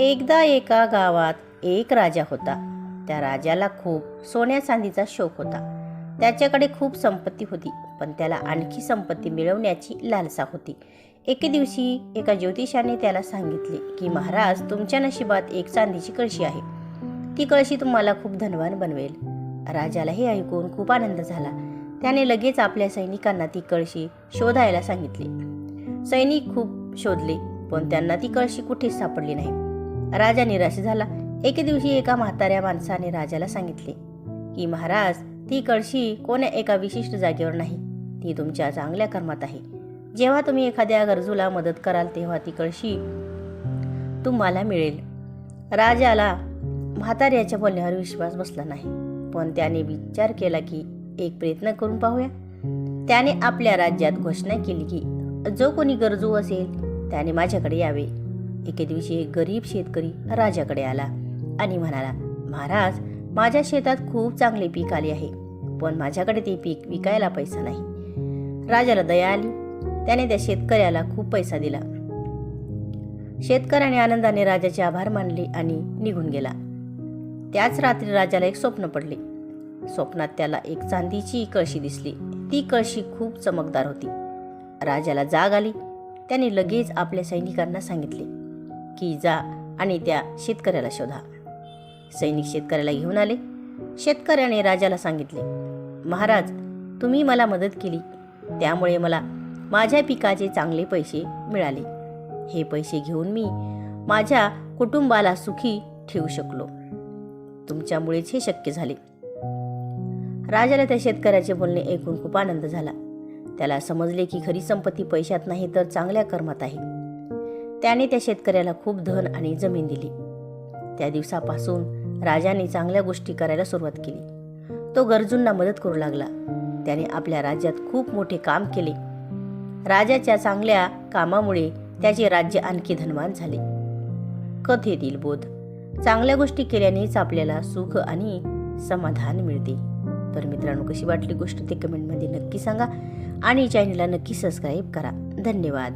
एकदा एका गावात एक राजा होता. त्या राजाला खूप सोन्या चांदीचा शौक होता. त्याच्याकडे खूप संपत्ती होती पण त्याला आणखी संपत्ती मिळवण्याची लालसा होती. एके दिवशी एका ज्योतिषाने त्याला सांगितले की महाराज तुमच्या नशिबात एक चांदीची कळशी आहे. ती कळशी तुम्हाला खूप धनवान बनवेल. राजाला हे ऐकून खूप आनंद झाला. त्याने लगेच आपल्या सैनिकांना ती कळशी शोधायला सांगितली. सैनिक खूप शोधले पण त्यांना ती कळशी कुठेच सापडली नाही. राजा निराश झाला. एके दिवशी एका म्हाताऱ्या माणसाने राजाला सांगितले की महाराज ती कळशी कोण्या एका विशिष्ट जागेवर नाही. ती तुमच्या चांगल्या कर्मात आहे. जेव्हा तुम्ही एखाद्या गरजूला मदत कराल तेव्हा ती कळशी तुम्हाला मिळेल. राजाला म्हाताऱ्याच्या बोलण्यावर विश्वास बसला नाही पण त्याने विचार केला की एक प्रयत्न करून पाहूया. त्याने आपल्या राज्यात घोषणा केली की जो कोणी गरजू असेल त्याने माझ्याकडे यावे. एके दिवशी एक गरीब शेतकरी राजाकडे आला आणि म्हणाला महाराज माझ्या शेतात खूप चांगले पीक आले आहे पण माझ्याकडे ते पीक विकायला पैसा नाही. राजाला दया आली. त्याने त्या शेतकऱ्याला खूप पैसा दिला. शेतकऱ्याने आनंदाने राजाचे आभार मानले आणि निघून गेला. त्याच रात्री राजाला एक स्वप्न पडले. स्वप्नात त्याला एक चांदीची कळशी दिसली. ती कळशी खूप चमकदार होती. राजाला जाग आली. त्याने लगेच आपल्या सैनिकांना सांगितले की जा आणि त्या शेतकऱ्याला शोधा. सैनिक शेतकऱ्याला घेऊन आले. शेतकऱ्याने राजाला सांगितले महाराज तुम्ही मला मदत केली. त्यामुळे मला माझ्या पिकाचे चांगले पैसे मिळाले. हे पैसे घेऊन मी माझ्या कुटुंबाला सुखी ठेवू शकलो. तुमच्यामुळेच हे शक्य झाले. राजाला त्या शेतकऱ्याचे बोलणे ऐकून खूप आनंद झाला. त्याला समजले की खरी संपत्ती पैशात नाही तर चांगल्या कर्मात आहे. त्याने त्या शेतकऱ्याला खूप धन आणि जमीन दिली. त्या दिवसापासून राजाने चांगल्या गोष्टी करायला सुरुवात केली. तो गरजूंना मदत करू लागला. त्याने आपल्या राज्यात खूप मोठे काम केले. राजाच्या चांगल्या कामामुळे त्याचे राज्य आणखी धनवान झाले. कथेतील बोध. चांगल्या गोष्टी केल्यानेच आपल्याला सुख आणि समाधान मिळते. तर मित्रांनो कशी वाटली गोष्ट ते कमेंटमध्ये नक्की सांगा आणि चॅनलला नक्की सबस्क्राईब करा. धन्यवाद.